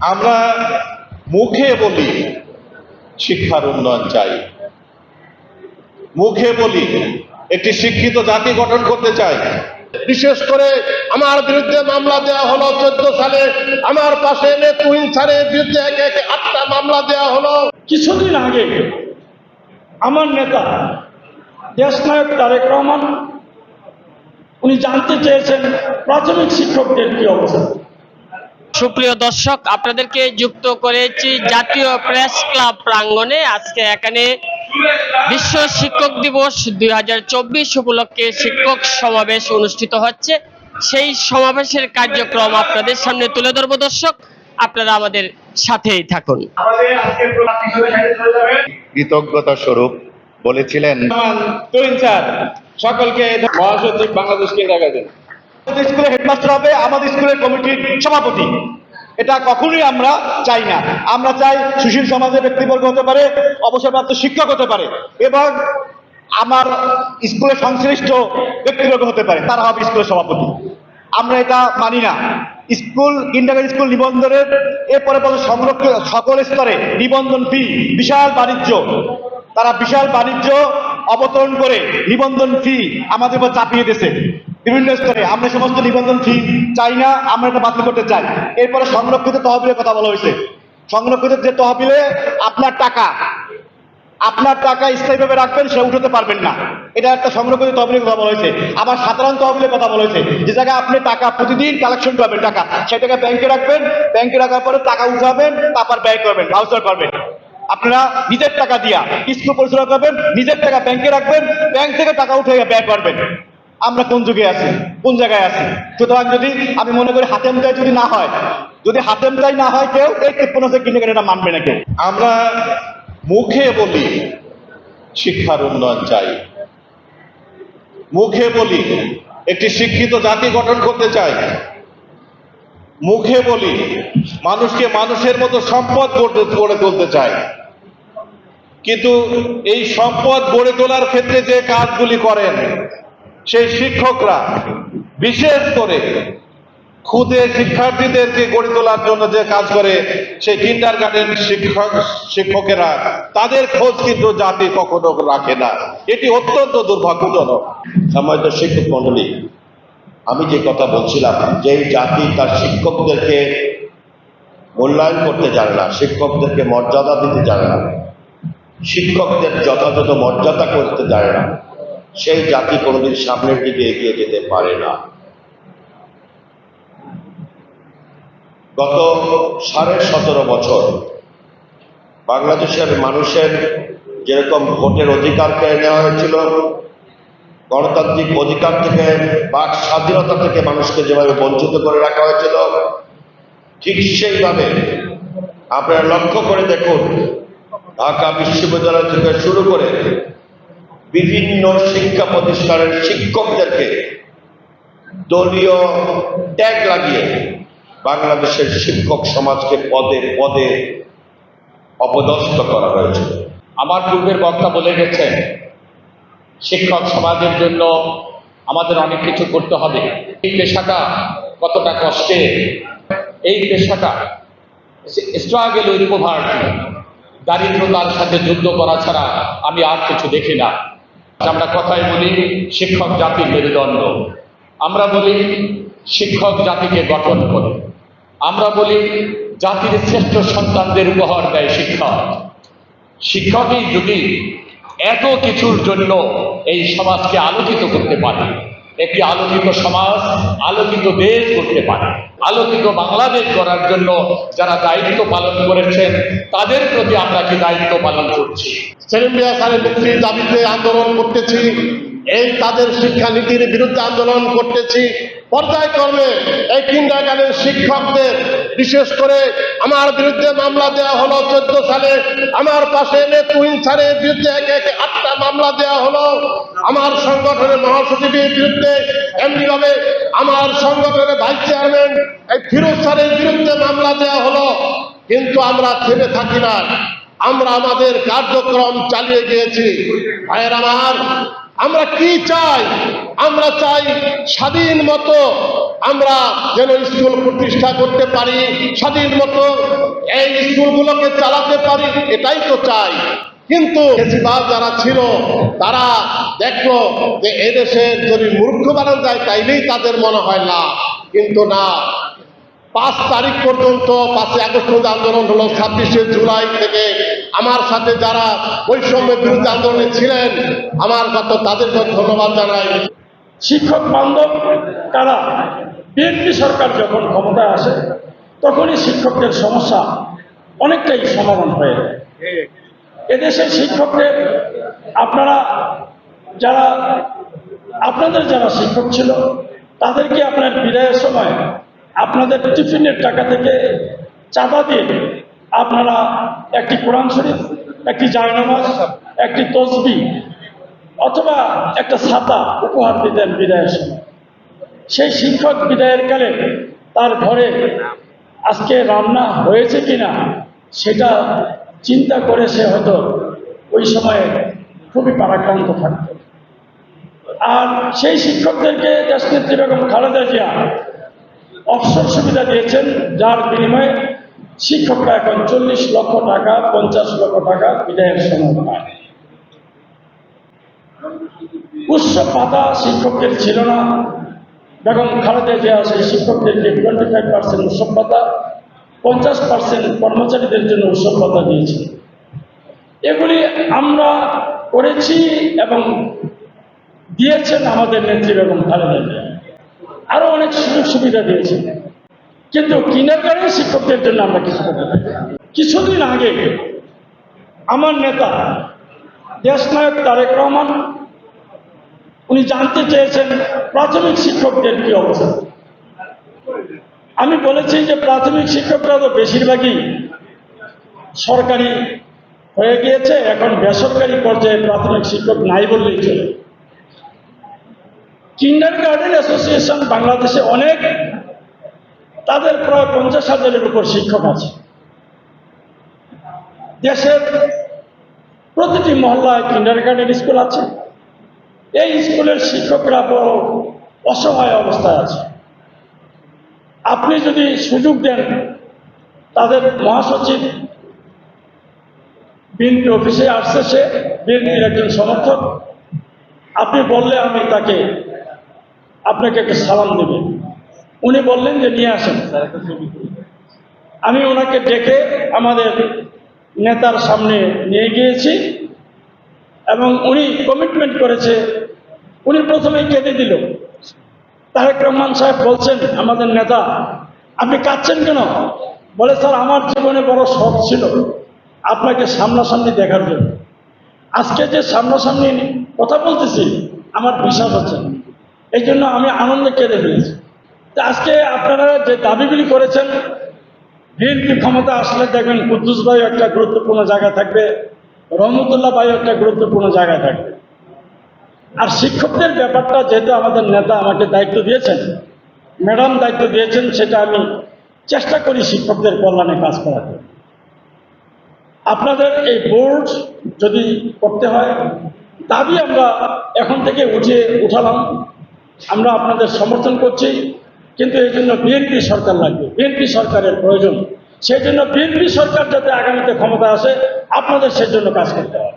আমরা মুখে বলি শিক্ষার উন্নয়ন চাই। মুখে বলি একটি শিক্ষিত জাতি গঠন করতে চাই। বিশেষ করে আমার বিরুদ্ধে মামলা দেওয়া হলো চোদ্দ সালে। আমার পাশে এনে তুহিন স্যারের বিরুদ্ধে একে একে আটটা মামলা দেওয়া হলো। কিছুদিন আগে আমার নেতা দেশনায়ক তারেক রহমান, উনি জানতে চেয়েছেন প্রাথমিক শিক্ষকদের কি অবস্থা। সুপ্রিয় দর্শক আপনাদেরকে যুক্ত করেছি জাতীয় প্রেস ক্লাব প্রাঙ্গণে। আজকে এখানে বিশ্ব শিক্ষক দিবস দুই উপলক্ষে শিক্ষক সমাবেশ অনুষ্ঠিত হচ্ছে। সেই সমাবেশের কার্যক্রম আপনাদের সামনে তুলে ধরবো দর্শক। আপনারা আমাদের সাথেই থাকুন। কৃতজ্ঞতা স্বরূপ বলেছিলেন সকলকে মহাসচিব বাংলাদেশ কেন্দ্র স্কুলের হেডমাস্টার হবে, আমাদের স্কুলের কমিটির সভাপতি। এটা কখনোই আমরা চাই না। আমরা চাই সুশীল সমাজের ব্যক্তিবর্গ হতে পারে, অবসরপ্রাপ্ত শিক্ষক হতে পারে, এবং আমার স্কুলের সংশ্লিষ্ট ব্যক্তিবর্গ হতে পারে, তারা হবে স্কুলের সভাপতি। আমরা এটা মানি না। স্কুল কিন্ডারগার্টেন স্কুল নিবন্ধনের, এরপরে পরে সংরক্ষণ সকল স্তরে নিবন্ধন ফি বিশাল বাণিজ্য। তারা বিশাল বাণিজ্য অবতরণ করে নিবন্ধন ফি আমাদের উপর চাপিয়ে দিয়েছে। বিভিন্ন স্তরে আমরা সমস্ত নিবন্ধন ফি চাই না, আমরা এটা বাতিল করতে চাই। এরপরে সংরক্ষিত তহবিলের কথা বলা হয়েছে। সংরক্ষিত যে তহবিলে আপনার টাকা আপনার টাকা স্থায়ীভাবে রাখবেন সে উঠাতে পারবেন না। এটা একটা সংরক্ষিত তহবিলের কথা বলা হয়েছে। আবার সাধারণ তহবিলের কথা বলা হয়েছে। যে জায়গায় আপনি টাকা, প্রতিদিন কালেকশন করবেন টাকা সেই টাকা ব্যাংকে রাখবেন ব্যাংকে রাখার পরে টাকা উঠাবেন, তারপর ব্যয় করবেন ভাউচার করবেন। আপনারা নিজের টাকা দিয়া স্কুল পরিচালনা করবেন, নিজের টাকা ব্যাংকে রাখবেন ব্যাংক থেকে টাকা উঠে ব্যয় করবেন। আমরা কোন যুগে আছি? কোন জায়গায় আছি? সুতরাং যদি আমি মনে করি হাতেমটাই যদি না হয়, যদি হাতেমটাই না হয় কেউ, এই তিপ্পন্ন থেকে কিনে এটা মানবে না কেউ। আমরা মুখে বলি শিক্ষার উন্নয়ন চাই। মুখে বলি একটি শিক্ষিত জাতি গঠন করতে চাই। মুখে বলি মানুষকে মানুষের মতো সম্পদ গড়ে তুলতে চাই। কিন্তু এই সম্পদ গড়ে তোলার ক্ষেত্রে যে কাজগুলি করেন সেই শিক্ষকরা বিশেষ করে খুদে শিক্ষার্থীদেরকে গড়ে তোলার জন্য যে কাজ করে সেই কিন্ডার গার্ডেন শিক্ষক, শিক্ষকেরা তাদের খোঁজ কিন্তু জাতি কখনো রাখে না। এটি অত্যন্ত দুর্ভাগ্যজনক। সম্মানিত শিক্ষক মন্ডলী আমি যে কথা বলছিলাম যে জাতি তার শিক্ষকদেরকে মূল্যায়ন করতে জানে না, শিক্ষকদেরকে মর্যাদা দিতে জানে না, শিক্ষকদের যথাযথ মর্যাদা করতে জানে না সেই জাতি কোনোদিন সামনের দিকে এগিয়ে যেতে পারে না। গত সাড়ে সতেরো বছর বাংলাদেশের মানুষের যেরকম ভোটের অধিকার কেড়ে নেওয়া হয়েছিল, গণতান্ত্রিক অধিকার থেকে, বাক স্বাধীনতা থেকে মানুষকে যেভাবে বঞ্চিত করে রাখা হয়েছিল, ঠিক সেইভাবে আপনারা লক্ষ্য করে দেখুন, ঢাকা বিশ্ববিদ্যালয় থেকে শুরু করে বিভিন্ন শিক্ষা প্রতিষ্ঠানের শিক্ষকদেরকে দলীয় ট্যাগ লাগিয়ে বাংলাদেশের শিক্ষক সমাজকে পদে পদে অপদস্থ করা হয়েছে। আমার পূর্বের বক্তা বলে গেছেন, শিক্ষক সমাজের জন্য আমাদের অনেক কিছু করতে হবে। এই পেশাটা কতটা কষ্টে, এই পেশাটা স্ট্রাগল উইথ পোভার্টি দারিদ্রতার সাথে যুদ্ধ করা ছাড়া আমি আর কিছু দেখি না। আমরা কথাই বলি, শিক্ষক জাতি মেরুদণ্ড। আমরা বলি, শিক্ষক জাতিকে গঠন করে। আমরা বলি, জাতির শ্রেষ্ঠ সন্তানদের উপহার দেয় শিক্ষক। শিক্ষকই যদি এত কিছুর জন্য এই সমাজকে আলোচিত করতে পারে একটি আলোকিত সমাজ, আলোকিত দেশ করতে পারে। আলোকিত বাংলাদেশ করার জন্য যারা দায়িত্ব পালন করেছেন, তাদের প্রতি আমরা কি দায়িত্ব পালন করছি? সেলিম মিয়া স্যারের মুক্তির দাবিতে আন্দোলন করতেছি, এই তাদের শিক্ষানীতির বিরুদ্ধে আন্দোলন করতেছি। পর্যায়ক্রমে এই কিন্ডারগার্টেন শিক্ষকদের বিশেষ করে আমার বিরুদ্ধে মামলা দেওয়া হলো চোদ্দ সালে। আমার পাশে এনে তুহিন স্যারের বিরুদ্ধে একে একে আটটা মামলা দেওয়া হলো। আমার সংগঠনের মহাসচিবের বিরুদ্ধে এমনি ভাবে আমার সংগঠনের ভাইস চেয়ারম্যান এই ফিরোজ স্যারের বিরুদ্ধে মামলা দেওয়া হলো। কিন্তু আমরা থেমে থাকি না। আমরা আমাদের কার্যক্রম চালিয়ে গিয়েছি। ভাইয়ের আমার, আমরা কি চাই? আমরা চাই স্বাধীন মতো আমরা যেন স্কুল প্রতিষ্ঠা করতে পারি, স্বাধীন মতো এই স্কুলগুলোকে চালাতে পারি, এটাই তো চাই। কিন্তু বেশিরভাগ যারা ছিল, তারা দেখল যে এদেশে যদি মূর্খ বানানো যায়, তাইলেই তাদের মনে হয় না কিন্তু না পাঁচ তারিখ পর্যন্ত, পাঁচই আগস্ট আন্দোলন হলো, ছাব্বিশে জুলাই থেকে। আমার সাথে যারা বৈষম্যের বিরুদ্ধে আন্দোলনে ছিলেন, আমার কত তাদেরকে ধন্যবাদ জানাই। শিক্ষক বান্ধব কারা? বিএনপি সরকার যখন ক্ষমতায় আসে, তখনই শিক্ষকদের সমস্যা অনেকটাই সমাধান হয়ে যায়। এদেশের শিক্ষকদের, আপনারা যারা, আপনাদের যারা শিক্ষক ছিল, তাদেরকে আপনার বিদায়ের সময় আপনাদের টিফিনের টাকা থেকে চাঁদা দিয়ে আপনারা একটি কোরআন শরীফ, একটি জায়নামাজ একটি তসবি অথবা একটা ছাতা উপহার দিতেন বিদায়ের সময়। সেই শিক্ষক বিদায়ের কালে তার ঘরে আজকে রান্না হয়েছে কিনা সেটা চিন্তা করে সে হয়তো ওই সময়ে খুবই পারাক্রান্ত থাকত। আর সেই শিক্ষকদেরকে দেশনেত্রী বেগম খালেদা জিয়া অবসর সুবিধা দিয়েছেন, যার বিনিময়ে শিক্ষকরা এখন চল্লিশ লক্ষ টাকা, পঞ্চাশ লক্ষ টাকা বিদায়ের সময় পায়। উৎসব পাতা শিক্ষকদের ছিল না। বেগম খালেদা জিয়া সেই শিক্ষকদেরকে টোয়েন্টি ফাইভ পার্সেন্ট উৎসব পাতা, পঞ্চাশ পার্সেন্ট কর্মচারীদের জন্য উৎসব পাতা দিয়েছে। এগুলি আমরা করেছি এবং দিয়েছেন আমাদের নেত্রী বেগম খালেদা জিয়া। আরও অনেক সুযোগ সুবিধা দিয়েছে। কিন্তু কিনার গাড়ি শিক্ষকদের জন্য আমরা কিছু করতে কিছুদিন আগে আমার নেতা দেশনায়ক তারেক রহমান, উনি জানতে চেয়েছেন প্রাথমিক শিক্ষকদের কি অবস্থা। আমি বলেছি যে প্রাথমিক শিক্ষকরা তো বেশিরভাগই সরকারি হয়ে গিয়েছে, এখন বেসরকারি পর্যায়ে প্রাথমিক শিক্ষক নাই বললেই চলে। কিন্ডার গার্ডেন অ্যাসোসিয়েশন বাংলাদেশে অনেক তাদের প্রায় পঞ্চাশ হাজারের উপর শিক্ষক আছে। দেশের প্রতিটি মহল্লায় কিন্ডার গার্ডেন স্কুল আছে। এই স্কুলের শিক্ষকরা বড় অসহায় অবস্থায় আছে। আপনি যদি সুযোগ দেন, তাদের মহাসচিব বিএনপি অফিসে আসছে সে, বিএনপির একজন সমর্থক। আপনি বললে আমি তাকে আপনাকে একটা সালাম দেবেন উনি বললেন যে, নিয়ে আসেন। আমি ওনাকে ডেকে আমাদের নেতার সামনে নিয়ে গিয়েছি এবং উনি কমিটমেন্ট করেছে। উনি প্রথমেই কেঁদে দিল। তারেক রহমান সাহেব বলছেন, আমাদের নেতা, আপনি কাঁদছেন কেন? বলে, স্যার, আমার জীবনে বড় শখ ছিল আপনাকে সামনাসামনি দেখার জন্য। আজকে যে সামনাসামনি কথা বলতেছি, আমার বিশ্বাস হচ্ছে না। এই জন্য আমি আনন্দে কেঁদে ফেলেছি। তা আজকে আপনারা যে দাবিগুলি করেছেন, বিএনপি ক্ষমতা আসলে দেখবেন কুদ্দুস ভাই একটা গুরুত্বপূর্ণ জায়গা থাকবে, রহমতুল্লাহ ভাই একটা গুরুত্বপূর্ণ জায়গা থাকবে। আর শিক্ষকদের ব্যাপারটা যেহেতু আমাদের নেতা আমাকে দায়িত্ব দিয়েছেন, ম্যাডাম দায়িত্ব দিয়েছেন, সেটা আমি চেষ্টা করি শিক্ষকদের কল্যাণে কাজ করাতে। আপনাদের এই বোর্ড যদি করতে হয়, দাবি আমরা এখন থেকে উঠিয়ে উঠালাম। আমরা আপনাদের সমর্থন করছি, কিন্তু এই জন্য বিএনপি সরকার লাগবে। বিএনপি সরকারের প্রয়োজন। সেই জন্য বিএনপি সরকার যাতে আগামীতে ক্ষমতা আসে, আপনাদের সেজন্য কাজ করতে হবে।